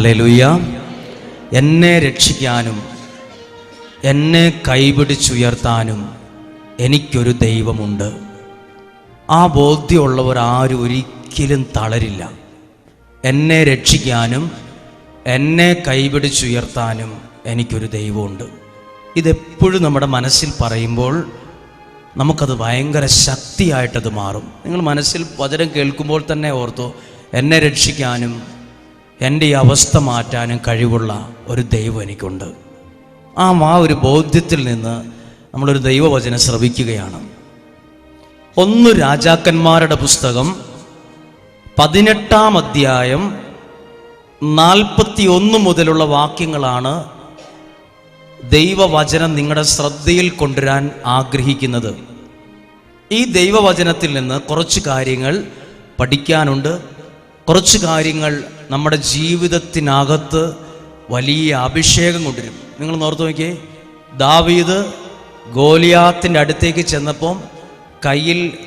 ഹലലുയ്യ എന്നെ രക്ഷിക്കാനും എന്നെ കൈപിടിച്ചുയർത്താനും എനിക്കൊരു ദൈവമുണ്ട്. ആ ബോധ്യമുള്ളവർ ആരും ഒരിക്കലും തളരില്ല. എന്നെ രക്ഷിക്കാനും എന്നെ കൈപിടിച്ചുയർത്താനും എനിക്കൊരു ദൈവമുണ്ട്. ഇതെപ്പോഴും നമ്മുടെ മനസ്സിൽ പറയുമ്പോൾ നമുക്കത് ഭയങ്കര ശക്തിയായിട്ടത് മാറും. നിങ്ങൾ മനസ്സിൽ വചനം കേൾക്കുമ്പോൾ തന്നെ ഓർത്തോ എന്നെ രക്ഷിക്കാനും എന്റെ ഈ അവസ്ഥ മാറ്റാനും കഴിവുള്ള ഒരു ദൈവം എനിക്കുണ്ട്. ആ ആ ഒരു ബോധ്യത്തിൽ നിന്ന് നമ്മളൊരു ദൈവവചനം ശ്രവിക്കുകയാണ്. ഒന്ന് രാജാക്കന്മാരുടെ പുസ്തകം പതിനെട്ടാം അധ്യായം നാൽപ്പത്തി ഒന്ന് മുതലുള്ള വാക്യങ്ങളാണ് ദൈവവചനം നിങ്ങളുടെ ശ്രദ്ധയിൽ കൊണ്ടുവരാൻ ആഗ്രഹിക്കുന്നത്. ഈ ദൈവവചനത്തിൽ നിന്ന് കുറച്ച് കാര്യങ്ങൾ പഠിക്കാനുണ്ട്. കുറച്ച് കാര്യങ്ങൾ നമ്മുടെ ജീവിതത്തിനകത്ത് വലിയ അഭിഷേകം കൊണ്ടുവരും. നിങ്ങൾ നോർത്ത് നോക്കിയേ. ദാവീദ് ഗോലിയാത്തിന്റെ അടുത്തേക്ക് ചെന്നപ്പം കയ്യിൽ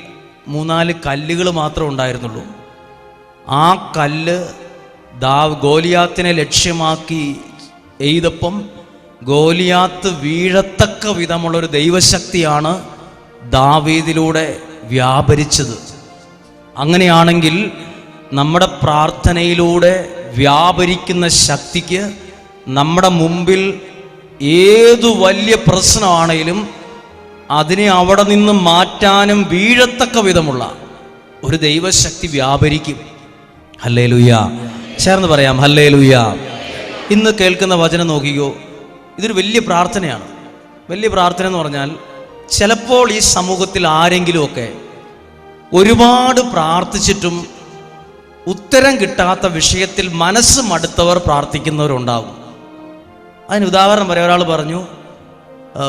മൂന്നാൽ കല്ലുകൾ മാത്രമേ ഉണ്ടായിരുന്നുള്ളൂ. ആ കല്ല് ദാ ഗോലിയാത്തിനെ ലക്ഷ്യമാക്കി എയ്തപ്പം ഗോലിയാത്ത് വീഴത്തക്ക വിധമുള്ളൊരു ദൈവശക്തിയാണ് ദാവീദിലൂടെ വ്യാപരിച്ചത്. അങ്ങനെയാണെങ്കിൽ നമ്മുടെ പ്രാർത്ഥനയിലൂടെ വ്യാപരിക്കുന്ന ശക്തിക്ക് നമ്മുടെ മുമ്പിൽ ഏതു വലിയ പ്രശ്നമാണെങ്കിലും അതിനെ അവിടെ നിന്ന് മാറ്റാനും വീഴത്തക്ക വിധമുള്ള ഒരു ദൈവശക്തി വ്യാപരിക്കും. ഹല്ലേ ലുയ്യ ചേർന്ന് പറയാം ഹല്ലേ ലുയ്യ ഇന്ന് കേൾക്കുന്ന വചനം നോക്കിയോ ഇതൊരു വലിയ പ്രാർത്ഥനയാണ്. വലിയ പ്രാർത്ഥന എന്ന് പറഞ്ഞാൽ ചിലപ്പോൾ ഈ സമൂഹത്തിൽ ആരെങ്കിലുമൊക്കെ ഒരുപാട് പ്രാർത്ഥിച്ചിട്ടും ഉത്തരം കിട്ടാത്ത വിഷയത്തിൽ മനസ്സ് മടുത്തവർ പ്രാർത്ഥിക്കുന്നവരുണ്ടാകും. അതിന് ഉദാഹരണം പറയാം ഒരാൾ പറഞ്ഞു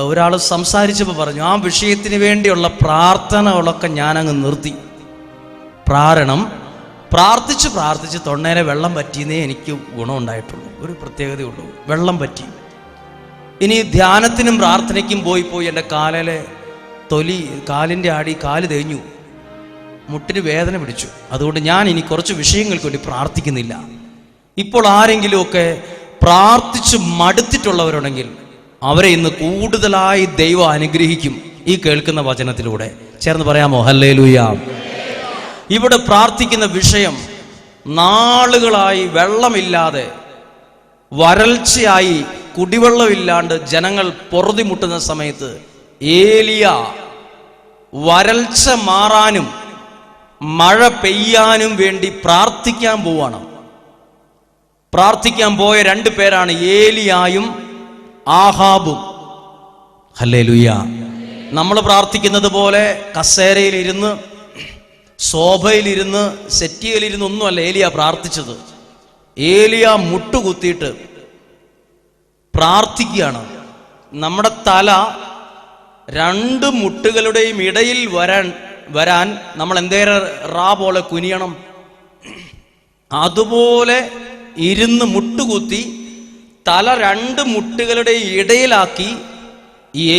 ഒരാൾ സംസാരിച്ചപ്പോൾ പറഞ്ഞു ആ വിഷയത്തിന് വേണ്ടിയുള്ള പ്രാർത്ഥനകളൊക്കെ ഞാനങ്ങ് നിർത്തി. പ്രാരണം പ്രാർത്ഥിച്ച് പ്രാർത്ഥിച്ച് തൊണ്ണേനെ വെള്ളം പറ്റിയെന്നേ എനിക്ക് ഗുണമുണ്ടായിട്ടുള്ളൂ. ഒരു പ്രത്യേകതയുള്ളൂ വെള്ളം പറ്റി. ഇനി ധ്യാനത്തിനും പ്രാർത്ഥനയ്ക്കും പോയി പോയി എന്റെ കാലിലെ തൊലി കാലിന്റെ ആടി കാൽ തേഞ്ഞു. മുട്ടിന് വേദന പിടിച്ചു. അതുകൊണ്ട് ഞാൻ ഇനി കുറച്ച് വിഷയങ്ങൾക്ക് വേണ്ടി പ്രാർത്ഥിക്കുന്നില്ല. ഇപ്പോൾ ആരെങ്കിലുമൊക്കെ പ്രാർത്ഥിച്ച് മടുത്തിട്ടുള്ളവരുണ്ടെങ്കിൽ അവരെ ഇന്ന് കൂടുതലായി ദൈവം അനുഗ്രഹിക്കും ഈ കേൾക്കുന്ന വചനത്തിലൂടെ. ചേർന്ന് പറയാമോ? ഹല്ലേ ഇവിടെ പ്രാർത്ഥിക്കുന്ന വിഷയം നാളുകളായി വെള്ളമില്ലാതെ വരൾച്ചയായി കുടിവെള്ളമില്ലാണ്ട് ജനങ്ങൾ പൊറുതിമുട്ടുന്ന സമയത്ത് ഏലിയ വരൾച്ച മാറാനും മഴ പെയ്യാനും വേണ്ടി പ്രാർത്ഥിക്കാൻ പോവാണ്. പ്രാർത്ഥിക്കാൻ പോയ രണ്ട് പേരാണ് ഏലിയായും ആഹാബും. ഹല്ലേ ലുയ്യ നമ്മൾ പ്രാർത്ഥിക്കുന്നത് പോലെ കസേരയിലിരുന്ന് ശോഭയിലിരുന്ന് സെറ്റിയിലിരുന്ന് ഒന്നുമല്ല ഏലിയ പ്രാർത്ഥിച്ചത്. ഏലിയ മുട്ടുകുത്തിയിട്ട് പ്രാർത്ഥിക്കുകയാണ്. നമ്മുടെ തല രണ്ട് മുട്ടുകളുടെയും ഇടയിൽ വരാൻ വരാൻ നമ്മൾ എന്തേരം റാ പോലെ കുനിയണം. അതുപോലെ ഇരുന്ന് മുട്ടുകുത്തി തല രണ്ട് മുട്ടുകളുടെ ഇടയിലാക്കി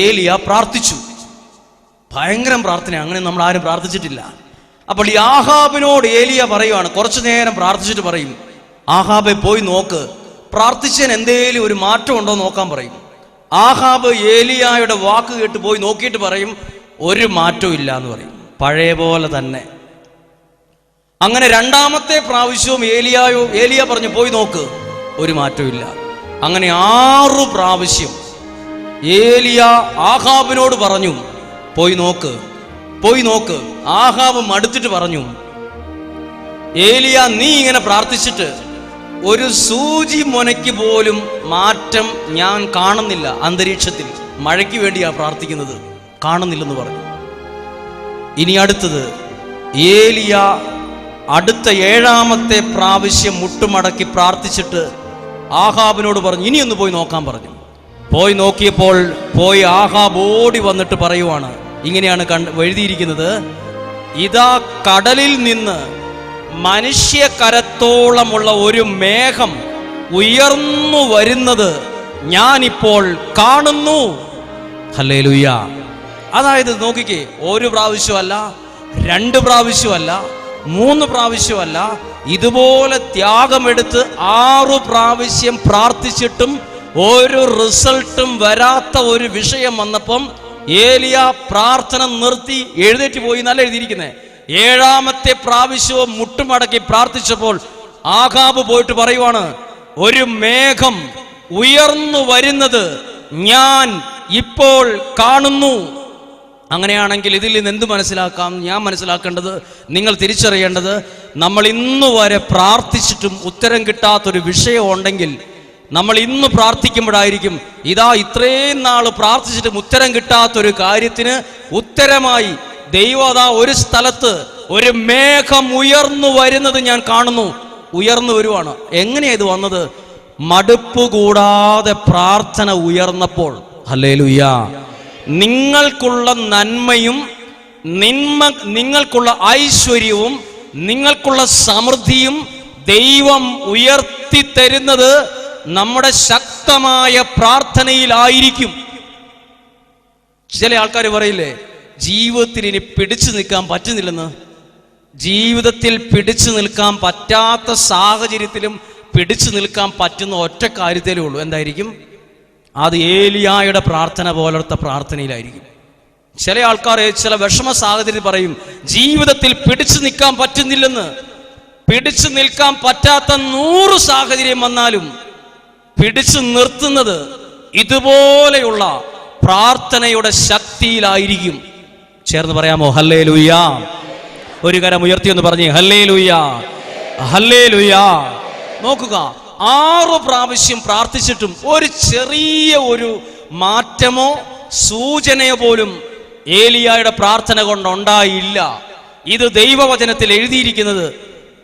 ഏലിയ പ്രാർത്ഥിച്ചു. ഭയങ്കരം പ്രാർത്ഥന അങ്ങനെ നമ്മൾ ആരും പ്രാർത്ഥിച്ചിട്ടില്ല. അപ്പോൾ ഈ ആഹാബിനോട് ഏലിയ പറയുവാണ് കുറച്ചു നേരം പ്രാർത്ഥിച്ചിട്ട് പറയും. ആഹാബെ പോയി നോക്ക് പ്രാർത്ഥിച്ചതിന് എന്തേലും ഒരു മാറ്റം ഉണ്ടോ നോക്കാൻ പറയും. ആഹാബ് ഏലിയായുടെ വാക്ക് കേട്ട് പോയി നോക്കിയിട്ട് പറയും ഒരു മാറ്റവും ഇല്ല എന്ന് പറയും. പഴയ പോലെ തന്നെ. അങ്ങനെ രണ്ടാമത്തെ പ്രാവശ്യവും ഏലിയായോ ഏലിയ പറഞ്ഞു പോയി നോക്ക് ഒരു മാറ്റമില്ല അങ്ങനെ ആറു പ്രാവശ്യം ഏലിയ ആഹാബിനോട് പറഞ്ഞു പോയി നോക്ക് പോയി നോക്ക്. ആഹാബ് മടുത്തിട്ട് പറഞ്ഞു ഏലിയ നീ ഇങ്ങനെ പ്രാർത്ഥിച്ചിട്ട് ഒരു സൂചി മുനയ്ക്ക് പോലും മാറ്റം ഞാൻ കാണുന്നില്ല. അന്തരീക്ഷത്തിൽ മഴയ്ക്ക് വേണ്ടിയാണ് പ്രാർത്ഥിക്കുന്നത്. കാണുന്നില്ലെന്ന് പറഞ്ഞു. ഇനി അടുത്തത്. ഏലിയ അടുത്ത ഏഴാമത്തെ പ്രാവശ്യം മുട്ടുമടക്കി പ്രാർത്ഥിച്ചിട്ട് ആഹാബിനോട് പറഞ്ഞു ഇനിയൊന്ന് പോയി നോക്കാൻ പറഞ്ഞു. പോയി നോക്കിയപ്പോൾ പോയി ആഹാബ് ഓടി വന്നിട്ട് പറയുവാണ്. ഇങ്ങനെയാണ് കണ്ട് എഴുതിയിരിക്കുന്നത്. ഇതാ കടലിൽ നിന്ന് മനുഷ്യകരത്തോളമുള്ള ഒരു മേഘം ഉയർന്നു വരുന്നത് ഞാനിപ്പോൾ കാണുന്നു. ഹല്ലേ അതായത് നോക്കിക്കേ ഒരു പ്രാവശ്യമല്ല രണ്ട് പ്രാവശ്യമല്ല മൂന്ന് പ്രാവശ്യമല്ല ഇതുപോലെ ത്യാഗമെടുത്ത് ആറു പ്രാവശ്യം പ്രാർത്ഥിച്ചിട്ടും ഒരു റിസൾട്ടും വരാത്ത ഒരു വിഷയം വന്നപ്പം ഏലിയ പ്രാർത്ഥന നിർത്തി എഴുന്നേറ്റ് പോയി എന്നല്ല എഴുതിയിരിക്കുന്നത് ഏഴാമത്തെ പ്രാവശ്യവും മുട്ടുമടക്കി പ്രാർത്ഥിച്ചപ്പോൾ ആകാബ് പോയിട്ട് പറയുവാണ് ഒരു മേഘം ഉയർന്നു വരുന്നത് ഞാൻ ഇപ്പോൾ കാണുന്നു. അങ്ങനെയാണെങ്കിൽ ഇതിൽ നിന്ന് എന്ത് മനസ്സിലാക്കാം? ഞാൻ മനസ്സിലാക്കേണ്ടത് നിങ്ങൾ തിരിച്ചറിയേണ്ടത് നമ്മൾ ഇന്ന് വരെ പ്രാർത്ഥിച്ചിട്ടും ഉത്തരം കിട്ടാത്തൊരു വിഷയം ഉണ്ടെങ്കിൽ നമ്മൾ ഇന്ന് പ്രാർത്ഥിക്കുമ്പോഴായിരിക്കും ഇതാ ഇത്രയും നാൾ പ്രാർത്ഥിച്ചിട്ടും ഉത്തരം കിട്ടാത്തൊരു കാര്യത്തിന് ഉത്തരമായി ദൈവത ഒരു സ്ഥലത്ത് ഒരു മേഘം ഉയർന്നു വരുന്നത് ഞാൻ കാണുന്നു. ഉയർന്നു വരുവാണ്. എങ്ങനെയാ ഇത് വന്നത്? മടുപ്പ് കൂടാതെ പ്രാർത്ഥന ഉയർന്നപ്പോൾ. ഹല്ലേലൂയ. നിങ്ങൾക്കുള്ള നന്മയും നിന്മ നിങ്ങൾക്കുള്ള ഐശ്വര്യവും നിങ്ങൾക്കുള്ള സമൃദ്ധിയും ദൈവം ഉയർത്തി തരുന്നത് നമ്മുടെ ശക്തമായ പ്രാർത്ഥനയിലായിരിക്കും. ചില ആൾക്കാർ പറയില്ലേ ജീവിതത്തിൽ ഇനി പിടിച്ചു നിൽക്കാൻ പറ്റുന്നില്ലെന്ന്. ജീവിതത്തിൽ പിടിച്ചു നിൽക്കാൻ പറ്റാത്ത സാഹചര്യത്തിലും പിടിച്ചു നിൽക്കാൻ പറ്റുന്ന ഒറ്റ കാര്യത്തിലേ ഉള്ളൂ. എന്തായിരിക്കും? അത് ഏലിയായുടെ പ്രാർത്ഥന പോലത്തെ പ്രാർത്ഥനയിലായിരിക്കും. ചില ആൾക്കാർ ചില വിഷമ സാഹചര്യത്തിൽ പറയും ജീവിതത്തിൽ പിടിച്ചു നിൽക്കാൻ പറ്റുന്നില്ലെന്ന്. പിടിച്ചു നിൽക്കാൻ പറ്റാത്ത നൂറ് സാഹചര്യം വന്നാലും പിടിച്ചു നിർത്തുന്നത് ഇതുപോലെയുള്ള പ്രാർത്ഥനയുടെ ശക്തിയിലായിരിക്കും. ചേർന്ന് പറയാമോ ഹല്ലേ ലുയ്യ ഒരു കരം ഉയർത്തി എന്ന് പറഞ്ഞേ ഹല്ലേ ലുയ്യ ഹല്ലേ ലുയ്യ നോക്കുക. ആറു പ്രാവശ്യം പ്രാർത്ഥിച്ചിട്ടും ഒരു ചെറിയ ഒരു മാറ്റമോ സൂചനയോ പോലും ഏലിയായുടെ പ്രാർത്ഥന കൊണ്ട് ഉണ്ടായില്ല ഇത് ദൈവവചനത്തിൽ എഴുതിയിരിക്കുന്നത്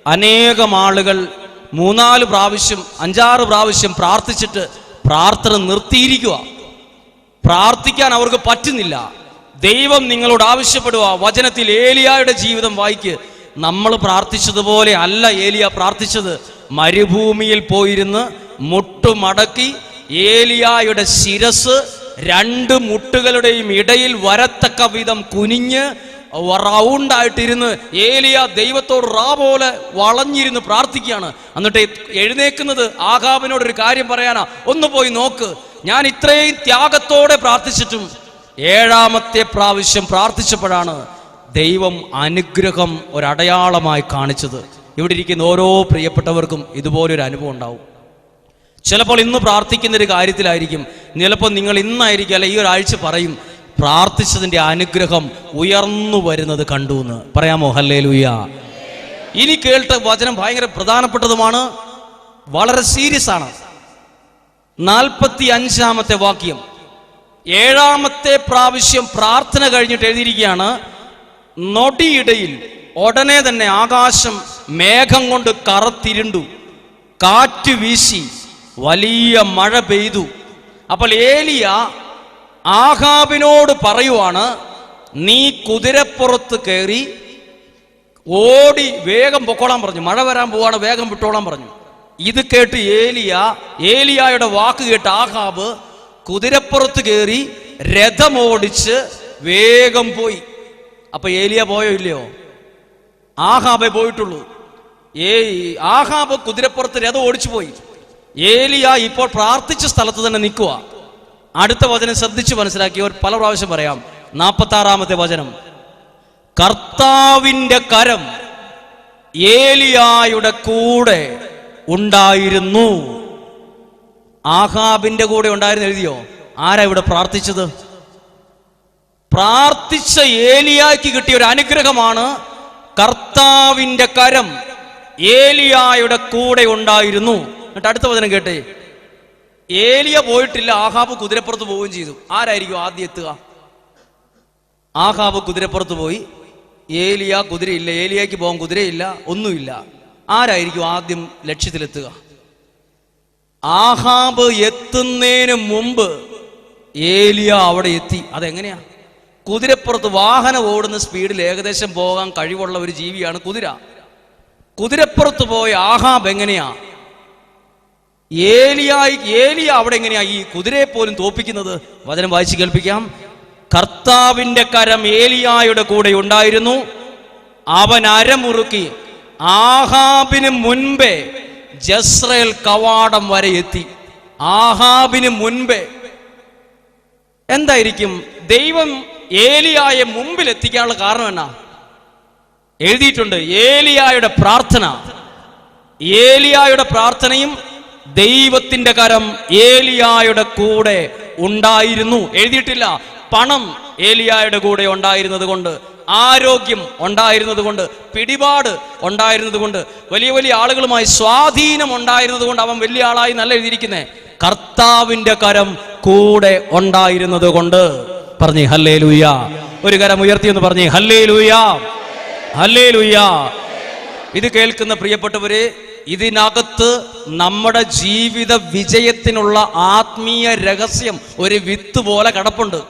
അനേകം ആളുകൾ മൂന്നാൽ പ്രാവശ്യം അഞ്ചാറ് പ്രാവശ്യം പ്രാർത്ഥിച്ചിട്ട് പ്രാർത്ഥന നിർത്തിയിരിക്കുക. പ്രാർത്ഥിക്കാൻ അവർക്ക് പറ്റുന്നില്ല. ദൈവം നിങ്ങളോട് ആവശ്യപ്പെടുക വചനത്തിൽ ഏലിയായുടെ ജീവിതം വായിക്ക്. നമ്മൾ പ്രാർത്ഥിച്ചതുപോലെ അല്ല ഏലിയ പ്രാർത്ഥിച്ചത്. മരുഭൂമിയിൽ പോയിരുന്ന് മുട്ടുമടക്കി ഏലിയായുടെ ശിരസ് രണ്ട് മുട്ടുകളുടെയും ഇടയിൽ വരത്തക്ക വിധം കുനിഞ്ഞ് റൗണ്ടായിട്ടിരുന്ന് ഏലിയ ദൈവത്തോട് റാ പോലെ വളഞ്ഞിരുന്ന് പ്രാർത്ഥിക്കുകയാണ്. എന്നിട്ട് എഴുന്നേക്കുന്നത് ആകാബിനോട് ഒരു കാര്യം പറയാനാ. ഒന്ന് പോയി നോക്ക്. ഞാൻ ഇത്രയും ത്യാഗത്തോടെ പ്രാർത്ഥിച്ചിട്ടും ഏഴാമത്തെ പ്രാവശ്യം പ്രാർത്ഥിച്ചപ്പോഴാണ് ദൈവം അനുഗ്രഹം ഒരടയാളമായി കാണിച്ചത്. ഇവിടെ ഇരിക്കുന്ന ഓരോ പ്രിയപ്പെട്ടവർക്കും ഇതുപോലൊരു അനുഭവം ഉണ്ടാവും. ചിലപ്പോൾ ഇന്ന് പ്രാർത്ഥിക്കുന്ന ഒരു കാര്യത്തിലായിരിക്കും. ചിലപ്പോൾ നിങ്ങൾ ഇന്നായിരിക്കും അല്ലെ ഈ ഒരാഴ്ച പറയും പ്രാർത്ഥിച്ചതിന്റെ അനുഗ്രഹം ഉയർന്നു വരുന്നത് കണ്ടു എന്ന്. പറയാമോ? ഹല്ലേ ഇനി കേൾട്ട വചനം ഭയങ്കര പ്രധാനപ്പെട്ടതുമാണ്. വളരെ സീരിയസ് ആണ്. നാൽപ്പത്തി അഞ്ചാമത്തെ വാക്യം. ഏഴാമത്തെ പ്രാവശ്യം പ്രാർത്ഥന കഴിഞ്ഞിട്ട് എഴുതിയിരിക്കുകയാണ് നൊടിയിടയിൽ ഉടനെ തന്നെ ആകാശം മേഘം കൊണ്ട് കറത്തിരുണ്ടു. കാറ്റ് വീശി വലിയ മഴ പെയ്തു. അപ്പോൾ ഏലിയ ആഹാബിനോട് പറയുവാണ് നീ കുതിരപ്പുറത്ത് കയറി ഓടി വേഗം പൊക്കോളാൻ പറഞ്ഞു. മഴ വരാൻ പോവാണ് വേഗം വിട്ടോളാൻ പറഞ്ഞു. ഇത് കേട്ട് ഏലിയ ഏലിയായുടെ വാക്ക് കേട്ട് ആഹാബ് കുതിരപ്പുറത്ത് കയറി രഥമോടിച്ച് വേഗം പോയി. അപ്പൊ ഏലിയ പോയോ ഇല്ലയോ? ആഹാബെ പോയിട്ടുള്ളൂ. ഏ ആഹാബ് കുതിരപ്പുറത്ത് രഥം ഓടിച്ചു പോയി ഏലിയ ഇപ്പോൾ പ്രാർത്ഥിച്ച സ്ഥലത്ത് തന്നെ നിൽക്കുക. അടുത്ത വചനം ശ്രദ്ധിച്ച് മനസ്സിലാക്കി പല പ്രാവശ്യം പറയാം. നാൽപ്പത്തി ആറാമത്തെ വചനം. കർത്താവിന്റെ കരം ഏലിയായുടെ കൂടെ ഉണ്ടായിരുന്നു. ആഹാബിന്റെ കൂടെ ഉണ്ടായിരുന്നു എഴുതിയോ? ആരാ ഇവിടെ പ്രാർത്ഥിച്ചത്? പ്രാർത്ഥിച്ച ഏലിയാക്ക് കിട്ടിയ ഒരു അനുഗ്രഹമാണ് കർത്താവിന്റെ കരം ഏലിയായുടെ കൂടെ ഉണ്ടായിരുന്നു. എന്നിട്ട് അടുത്ത വചനം കേട്ടേ. ഏലിയ പോയിട്ടില്ല ആഹാബ് കുതിരപ്പുറത്ത് പോവുകയും ചെയ്തു. ആരായിരിക്കും ആദ്യം എത്തുക? ആഹാബ് കുതിരപ്പുറത്ത് പോയി. ഏലിയ കുതിരയില്ല ഏലിയയ്ക്ക് പോകാൻ കുതിരയില്ല ഒന്നുമില്ല. ആരായിരിക്കും ആദ്യം ലക്ഷ്യത്തിലെത്തുക? ആഹാബ് എത്തുന്നതിന് മുമ്പ് ഏലിയ അവിടെ എത്തി. അതെങ്ങനെയാ? കുതിരപ്പുറത്ത് വാഹനം ഓടുന്ന സ്പീഡിൽ ഏകദേശം പോകാൻ കഴിവുള്ള ഒരു ജീവിയാണ് കുതിര. കുതിരപ്പുറത്ത് പോയ ആഹാബ് എങ്ങനെയാ? ഏലിയായി ഏലിയ അവിടെ എങ്ങനെയാ ഈ കുതിരയെ പോലും തോപ്പിക്കുന്നത്? വചനം വായിച്ച് കേൾപ്പിക്കാം. കർത്താവിന്റെ കരം ഏലിയായുടെ കൂടെ ഉണ്ടായിരുന്നു. അവൻ അരമുറുക്കി. ആഹാബിന് മുൻപേ ജസ്രേൽ കവാടം വരെ എത്തി. ആഹാബിന് മുൻപേ. എന്തായിരിക്കും? ദൈവം ഏലിയായെ മുമ്പിൽ എത്തിക്കാനുള്ള കാരണം എന്നാ? എഴുതിയിട്ടുണ്ട് ഏലിയായുടെ പ്രാർത്ഥന. ഏലിയായുടെ പ്രാർത്ഥനയും ദൈവത്തിന്റെ കരം ഏലിയായുടെ കൂടെ ഉണ്ടായിരുന്നു. എഴുതിയിട്ടില്ല പണം ഏലിയായുടെ കൂടെ ഉണ്ടായിരുന്നത് കൊണ്ട് ആരോഗ്യം ഉണ്ടായിരുന്നത് കൊണ്ട് പിടിപാട് ഉണ്ടായിരുന്നത് കൊണ്ട് വലിയ വലിയ ആളുകളുമായി സ്വാധീനം ഉണ്ടായിരുന്നത് കൊണ്ട് അവൻ വലിയ ആളായി നല്ല എഴുതിയിരിക്കുന്നേ. കർത്താവിന്റെ കരം കൂടെ ഉണ്ടായിരുന്നത് കൊണ്ട്. പറഞ്ഞേ ഹല്ലേ ലൂയ ഒരു കരം ഉയർത്തി എന്ന് പറഞ്ഞേ ഹല്ലേ ലൂയ ഹല്ലേ ലൂയ ഇത് കേൾക്കുന്ന പ്രിയപ്പെട്ടവരെ ഇതിനകത്ത് നമ്മുടെ ജീവിത വിജയത്തിനുള്ള ആത്മീയ രഹസ്യം ഒരു വിത്ത് പോലെ കിടപ്പുണ്ട്.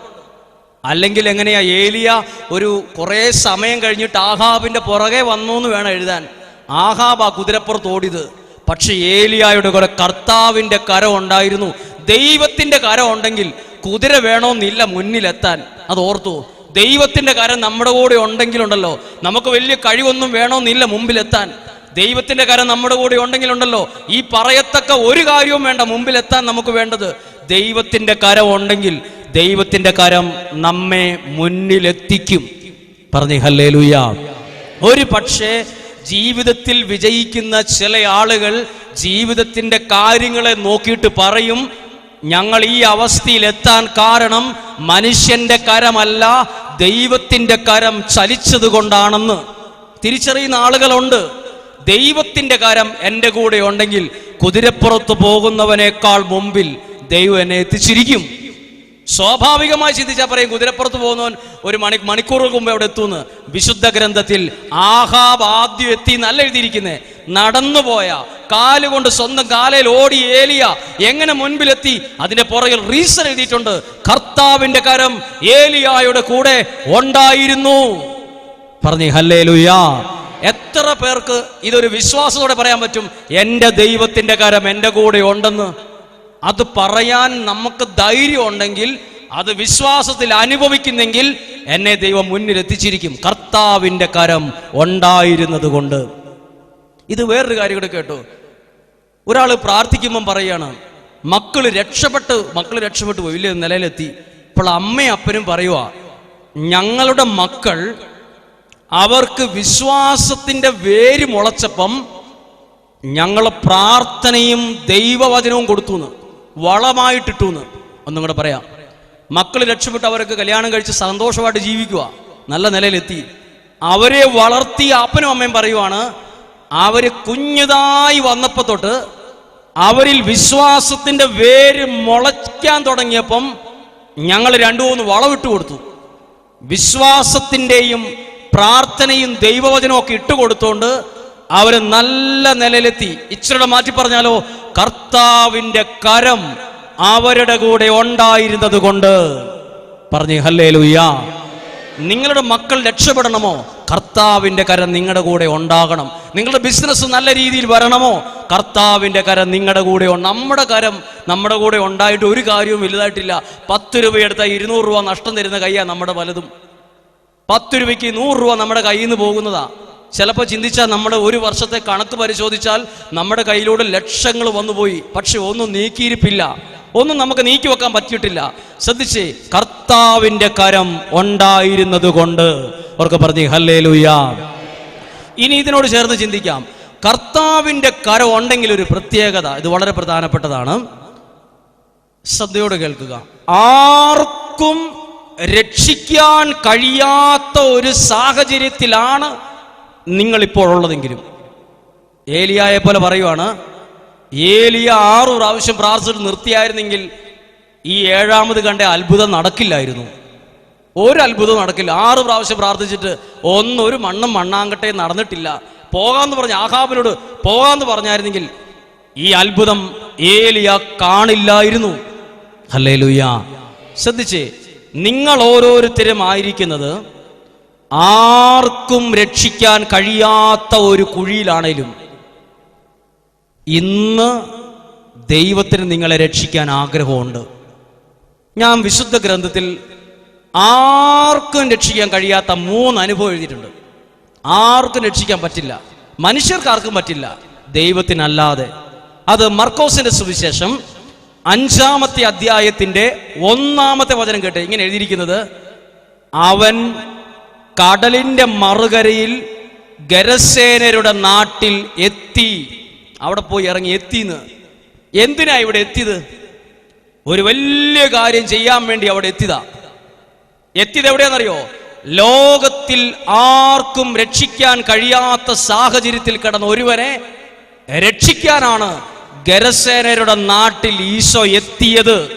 അല്ലെങ്കിൽ എങ്ങനെയാ ഏലിയ ഒരു കുറേ സമയം കഴിഞ്ഞിട്ട് ആഹാബിന്റെ പുറകെ വന്നു എന്ന് വേണം എഴുതാൻ. ആഹാബ് ആ കുതിരപ്പുറത്ത് ഓടിയത്. പക്ഷെ ഏലിയായുടെ കുറെ കർത്താവിന്റെ കരം ഉണ്ടായിരുന്നു. ദൈവത്തിന്റെ കരം ഉണ്ടെങ്കിൽ കുതിര വേണമെന്നില്ല മുന്നിലെത്താൻ. അത് ഓർത്തു ദൈവത്തിന്റെ കരം നമ്മുടെ കൂടെ ഉണ്ടെങ്കിലുണ്ടല്ലോ. നമുക്ക് വലിയ കഴിവൊന്നും വേണമെന്നില്ല മുമ്പിലെത്താൻ. ദൈവത്തിന്റെ കരം നമ്മുടെ കൂടെ ഉണ്ടെങ്കിലുണ്ടല്ലോ. ഈ പറയത്തക്ക ഒരു കാര്യവും വേണ്ട മുമ്പിലെത്താൻ നമുക്ക് വേണ്ടത് ദൈവത്തിന്റെ കരം ഉണ്ടെങ്കിൽ ദൈവത്തിന്റെ കരം നമ്മെ മുന്നിലെത്തിക്കും. പറഞ്ഞു ഹല്ലേ ഒരു പക്ഷേ ജീവിതത്തിൽ വിജയിക്കുന്ന ചില ആളുകൾ ജീവിതത്തിന്റെ കാര്യങ്ങളെ നോക്കിയിട്ട് പറയും ഞങ്ങൾ ഈ അവസ്ഥയിലെത്താൻ കാരണം മനുഷ്യന്റെ കരമല്ല ദൈവത്തിന്റെ കരം ചലിച്ചത് കൊണ്ടാണെന്ന്. തിരിച്ചറിയുന്ന ആളുകളുണ്ട്. ദൈവത്തിന്റെ കരം എന്റെ കൂടെ ഉണ്ടെങ്കിൽ കുതിരപ്പുറത്ത് പോകുന്നവനേക്കാൾ മുമ്പിൽ ദൈവം എന്നെ എത്തിച്ചിരിക്കും. സ്വാഭാവികമായി ചിന്തിച്ചാൽ പറയും കുതിരപ്പുറത്ത് പോകുന്നവൻ ഒരു മണി മണിക്കൂറുകൾക്ക് മുമ്പ് അവിടെ എത്തുമെന്ന്. വിശുദ്ധ ഗ്രന്ഥത്തിൽ ആഹാബ് ആദ്യം എത്തി നല്ല എഴുതിയിരിക്കുന്നേ. നടന്നുപോയ കാലുകൊണ്ട് സ്വന്തം കാലയിൽ ഓടി ഏലിയ എങ്ങനെ മുൻപിലെത്തി? അതിന്റെ പുറകിൽ റീസൺ എഴുതിയിട്ടുണ്ട്. കർത്താവിന്റെ കരം ഏലിയായുടെ കൂടെ ഉണ്ടായിരുന്നു. പറഞ്ഞു ഹല്ലേ ലുയാ എത്ര പേർക്ക് ഇതൊരു വിശ്വാസത്തോടെ പറയാൻ പറ്റും? എന്റെ ദൈവത്തിന്റെ കരം എന്റെ കൂടെ ഉണ്ടെന്ന്. അത് പറയാൻ നമുക്ക് ധൈര്യം ഉണ്ടെങ്കിൽ അത് വിശ്വാസത്തിൽ അനുഭവിക്കുന്നെങ്കിൽ എന്നെ ദൈവം മുന്നിലെത്തിച്ചിരിക്കും. കർത്താവിന്റെ കരം ഉണ്ടായിരുന്നത് കൊണ്ട്. ഇത് വേറൊരു കാര്യം കൂടെ കേട്ടു. ഒരാൾ പ്രാർത്ഥിക്കുമ്പം പറയാണ് മക്കൾ രക്ഷപ്പെട്ട് മക്കൾ രക്ഷപ്പെട്ടു പോയി. വലിയ നിലയിലെത്തി. ഇപ്പോൾ അമ്മയും അപ്പനും പറയുക ഞങ്ങളുടെ മക്കൾ അവർക്ക് വിശ്വാസത്തിന്റെ വേര് മുളച്ചപ്പം ഞങ്ങൾ പ്രാർത്ഥനയും ദൈവവചനവും കൊടുത്തു എന്ന് വളമായിട്ടിട്ടു എന്ന് ഒന്നും കൂടെ പറയാം. മക്കൾ രക്ഷപ്പെട്ട് അവർക്ക് കല്യാണം കഴിച്ച് സന്തോഷമായിട്ട് ജീവിക്കുക നല്ല നിലയിലെത്തി. അവരെ വളർത്തി അപ്പനും അമ്മയും പറയുവാണ് അവർ കുഞ്ഞുതായി വന്നപ്പോ തൊട്ട് അവരിൽ വിശ്വാസത്തിന്റെ വേര് മുളയ്ക്കാൻ തുടങ്ങിയപ്പം ഞങ്ങൾ രണ്ടു മൂന്ന് വളവിട്ട് കൊടുത്തു. വിശ്വാസത്തിന്റെയും പ്രാർത്ഥനയും ദൈവവചനവും ഒക്കെ ഇട്ടുകൊടുത്തോണ്ട് അവർ നല്ല നിലയിലെത്തി. ഇച്ചിരിയുടെ മാറ്റി പറഞ്ഞാലോ? കർത്താവിന്റെ കരം അവരുടെ കൂടെ ഉണ്ടായിരുന്നത് കൊണ്ട്. പറഞ്ഞു ഹല്ലേ നിങ്ങളുടെ മക്കൾ രക്ഷപ്പെടണമോ? കർത്താവിന്റെ കരം നിങ്ങളുടെ കൂടെ ഉണ്ടാകണം. നിങ്ങളുടെ ബിസിനസ് നല്ല രീതിയിൽ വരണമോ? കർത്താവിന്റെ കരം നിങ്ങളുടെ കൂടെ നമ്മുടെ കരം നമ്മുടെ കൂടെ ഉണ്ടായിട്ട് ഒരു കാര്യവും വലുതായിട്ടില്ല. പത്ത് രൂപ എടുത്താൽ ഇരുന്നൂറ് രൂപ നഷ്ടം തരുന്ന കൈയാണ് നമ്മുടെ പലതും പത്ത് രൂപയ്ക്ക് നൂറ് രൂപ നമ്മുടെ കയ്യിൽ നിന്ന് പോകുന്നതാ. ചിലപ്പോൾ ചിന്തിച്ചാൽ നമ്മുടെ ഒരു വർഷത്തെ കണക്ക് പരിശോധിച്ചാൽ നമ്മുടെ കയ്യിലൂടെ ലക്ഷങ്ങൾ വന്നുപോയി. പക്ഷെ ഒന്നും നീക്കിയിരിപ്പില്ല. ഒന്നും നമുക്ക് നീക്കി വെക്കാൻ പറ്റിയിട്ടില്ല. ശ്രദ്ധിച്ചേ കർത്താവിന്റെ കരം ഉണ്ടായിരുന്നത് കൊണ്ട് അവർക്ക് പറഞ്ഞു ഹല്ലേ ഇനി ഇതിനോട് ചേർന്ന് ചിന്തിക്കാം. കർത്താവിന്റെ കരം ഉണ്ടെങ്കിൽ ഒരു പ്രത്യേകത ഇത് വളരെ പ്രധാനപ്പെട്ടതാണ്. ശ്രദ്ധയോടെ കേൾക്കുക. ആർക്കും രക്ഷിക്കാൻ കഴിയാത്ത ഒരു സാഹചര്യത്തിലാണ് ഉള്ളതെങ്കിലും. ഏലിയായെ പോലെ പറയുവാണ് ഏലിയ ആറു പ്രാവശ്യം പ്രാർത്ഥിച്ചിട്ട് നിർത്തിയായിരുന്നെങ്കിൽ ഈ ഏഴാമത് കണ്ട അത്ഭുതം നടക്കില്ലായിരുന്നു. ഒരു അത്ഭുതം നടക്കില്ല. ആറ് പ്രാവശ്യം പ്രാർത്ഥിച്ചിട്ട് ഒന്നും ഒരു മണ്ണും മണ്ണാങ്കട്ടെ നടന്നിട്ടില്ല. പോകാന്ന് പറഞ്ഞ ആഹാബിനോട് പോകാന്ന് പറഞ്ഞായിരുന്നെങ്കിൽ ഈ അത്ഭുതം ഏലിയ കാണില്ലായിരുന്നു. അല്ലേ ശ്രദ്ധിച്ചേ നിങ്ങൾ ഓരോരുത്തരും ആയിരിക്കുന്നത് ആർക്കും രക്ഷിക്കാൻ കഴിയാത്ത ഒരു കുഴിയിലാണേലും ഇന്ന് ദൈവത്തിന് നിങ്ങളെ രക്ഷിക്കാൻ ആഗ്രഹമുണ്ട്. ഞാൻ വിശുദ്ധ ഗ്രന്ഥത്തിൽ ആർക്കും രക്ഷിക്കാൻ കഴിയാത്ത മൂന്ന് അനുഭവം എഴുതിയിട്ടുണ്ട്. ആർക്കും രക്ഷിക്കാൻ പറ്റില്ല. മനുഷ്യർക്ക് ആർക്കും പറ്റില്ല. ദൈവത്തിനല്ലാതെ. അത് മർക്കോസിന്റെ സുവിശേഷം അഞ്ചാമത്തെ അധ്യായത്തിന്റെ ഒന്നാമത്തെ വചനം കേട്ടെ. ഇങ്ങനെ എഴുതിയിരിക്കുന്നത് അവൻ കടലിന്റെ മറുകരയിൽ ഗരസേനരുടെ നാട്ടിൽ എത്തി. അവിടെ പോയി ഇറങ്ങി എത്തിന്ന്. എന്തിനാ ഇവിടെ എത്തിയത്? ഒരു വലിയ കാര്യം ചെയ്യാൻ വേണ്ടി അവിടെ എത്തിയതാ. എത്തിയത് എവിടെയാണെന്നറിയോ? ലോകത്തിൽ ആർക്കും രക്ഷിക്കാൻ കഴിയാത്ത സാഹചര്യത്തിൽ കിടന്ന ഒരുവനെ രക്ഷിക്കാനാണ് ഗരസേനരുടെ നാട്ടിൽ ഈശോ എത്തിയത്.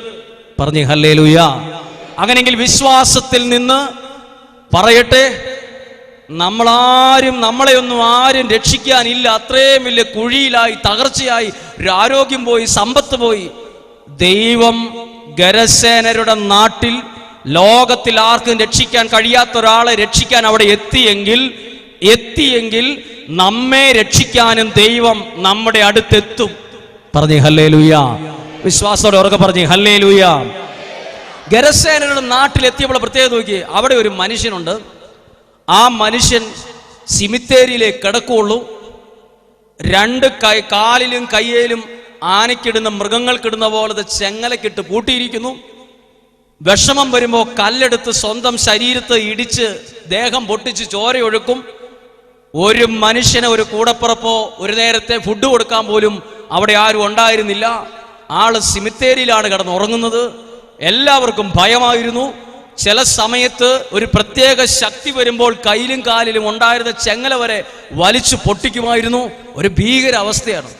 പറഞ്ഞു ഹല്ലേലൂയ. അങ്ങനെങ്കിൽ വിശ്വാസത്തിൽ നിന്ന് പറയട്ടെ നമ്മളാരും നമ്മളെയൊന്നും ആരും രക്ഷിക്കാനില്ല. അത്രയും വലിയ കുഴിയിലായി തകർച്ചയായി ഒരു ആരോഗ്യം പോയി സമ്പത്ത് പോയി. ദൈവം ഗരസേനരുടെ നാട്ടിൽ ലോകത്തിൽ ആർക്കും രക്ഷിക്കാൻ കഴിയാത്ത ഒരാളെ രക്ഷിക്കാൻ അവിടെ എത്തിയെങ്കിൽ എത്തിയെങ്കിൽ നമ്മെ രക്ഷിക്കാനും ദൈവം നമ്മുടെ അടുത്തെത്തും. പറഞ്ഞു ഹല്ലേ ലൂയ വിശ്വാസത്തോടെ ഉറക്കെ പറഞ്ഞു ഹല്ലേ ലൂയ ഗരസേനയുടെ നാട്ടിലെത്തിയപ്പോൾ പ്രത്യേകത നോക്കി അവിടെ ഒരു മനുഷ്യനുണ്ട്. ആ മനുഷ്യൻ സിമിത്തേരിയിലേക്ക് കിടക്കുകയുള്ളൂ. രണ്ട് കൈ കാലിലും കയ്യിലും ആനയ്ക്കിടുന്ന മൃഗങ്ങൾക്കിടുന്ന പോലത്തെ ചെങ്ങലക്കിട്ട് പൂട്ടിയിരിക്കുന്നു. വിഷമം വരുമ്പോൾ കല്ലെടുത്ത് സ്വന്തം ശരീരത്ത് ഇടിച്ച് ദേഹം പൊട്ടിച്ച് ചോരയൊഴുക്കും ഒരു മനുഷ്യനെ ഒരു കൂടപ്പുറപ്പോ ഒരു നേരത്തെ ഫുഡ് കൊടുക്കാൻ പോലും അവിടെ ആരും ഉണ്ടായിരുന്നില്ല. ആൾ സിമിത്തേരിയിലാണ് കിടന്നുറങ്ങുന്നത്. എല്ലാവർക്കും ഭയമായിരുന്നു. ചില സമയത്ത് ഒരു പ്രത്യേക ശക്തി വരുമ്പോൾ കയ്യിലും കാലിലും ഉണ്ടായിരുന്ന ചെങ്ങല വരെ വലിച്ചു പൊട്ടിക്കുമായിരുന്നു. ഒരു ഭീകര അവസ്ഥയാണ്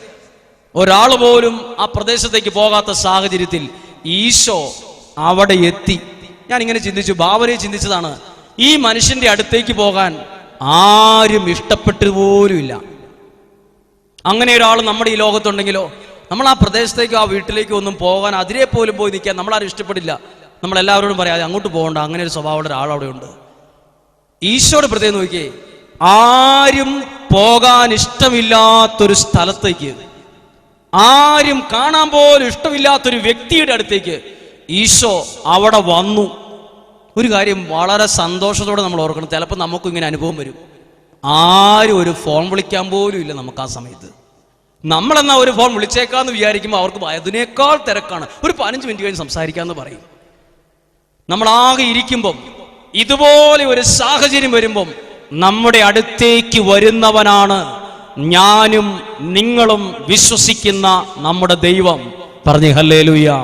ഒരാൾ പോലും ആ പ്രദേശത്തേക്ക് പോകാത്ത സാഹചര്യത്തിൽ ഈശോ അവിടെ എത്തി. ഞാൻ ഇങ്ങനെ ചിന്തിച്ചു ഭാവനയെ ചിന്തിച്ചതാണ്. ഈ മനുഷ്യന്റെ അടുത്തേക്ക് പോകാൻ ആരും ഇഷ്ടപ്പെട്ടു പോലുമില്ല. അങ്ങനെ ഒരാൾ നമ്മുടെ ഈ ലോകത്തുണ്ടെങ്കിലോ നമ്മൾ ആ പ്രദേശത്തേക്കോ ആ വീട്ടിലേക്കോ ഒന്നും പോകാൻ അതിരെ പോലും പോയി നിൽക്കാൻ നമ്മളാരും ഇഷ്ടപ്പെടില്ല. നമ്മൾ എല്ലാവരോടും പറയാതെ അങ്ങോട്ട് പോകണ്ട അങ്ങനെ ഒരു സ്വഭാവമുള്ള ഒരാൾ അവിടെ ഉണ്ട്. ഈശോയുടെ പ്രത്യേകം നോക്കിയേ ആരും പോകാൻ ഇഷ്ടമില്ലാത്തൊരു സ്ഥലത്തേക്ക് ആരും കാണാൻ പോലും ഇഷ്ടമില്ലാത്തൊരു വ്യക്തിയുടെ അടുത്തേക്ക് ഈശോ അവിടെ വന്നു. ഒരു കാര്യം വളരെ സന്തോഷത്തോടെ നമ്മൾ ഓർക്കണം. ചിലപ്പോൾ നമുക്കും ഇങ്ങനെ അനുഭവം വരും. ആരും ഒരു ഫോൺ വിളിക്കാൻ പോലും ഇല്ല നമുക്ക് ആ സമയത്ത്. നമ്മളെന്നാ ഒരു ഫോൺ വിളിച്ചേക്കാന്ന് വിചാരിക്കുമ്പോൾ അവർക്ക് അതിനേക്കാൾ തിരക്കാണ്. ഒരു പതിനഞ്ച് മിനിറ്റ് കഴിഞ്ഞ് സംസാരിക്കാന്ന് പറയും. നമ്മളാകെ ഇരിക്കുമ്പം ഇതുപോലെ ഒരു സാഹചര്യം വരുമ്പം നമ്മുടെ അടുത്തേക്ക് വരുന്നവനാണ് ഞാനും നിങ്ങളും വിശ്വസിക്കുന്ന നമ്മുടെ ദൈവം. പറഞ്ഞു ഹല്ലേ